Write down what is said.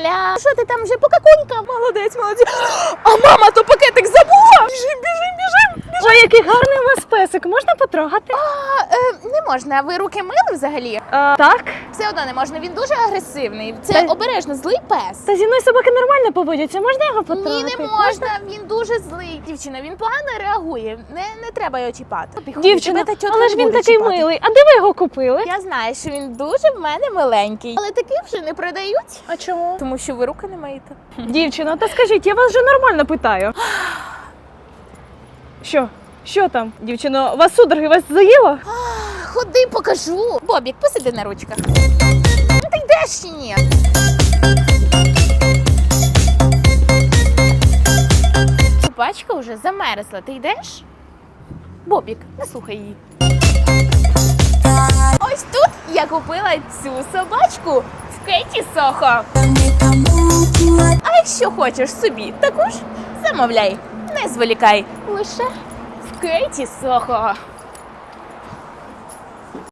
Ля-ля-ля. Що ти там вже покакунька? Молодець, молодець. А мама, то пакетик забула. Біжим, біжим, біжим. Ой, який гарний у вас песик, можна потрогати? А, е, не можна. Ви руки мили взагалі? А, так. Все одно не можна. Він дуже агресивний. Це Та- обережно злий пес. Та зі мною собаки нормально поводяться, можна його Ні, не можна. Він дуже злий. Дівчина, він погано реагує. Не, не треба його чіпати. Дівчина, та але ж він такий чіпати. милий. А де ви його купили? Я знаю, що він дуже в мене миленький. Але таких вже не продають. А чому? Тому що ви руки не миєте. Дівчина, та скажіть, я вас вже нормально питаю. Що? Що там? Дівчино, вас судороги вас заїло? Ходи, покажу. Бобік, посиди на ручках. Ну ти йдеш чи ні? Собачка вже замерзла. Ти йдеш? Бобік, не слухай її. Ось тут я купила цю собачку в Кеті Сохо. А якщо хочеш собі також, замовляй, не зволікай. Лише в Кеті Сохо.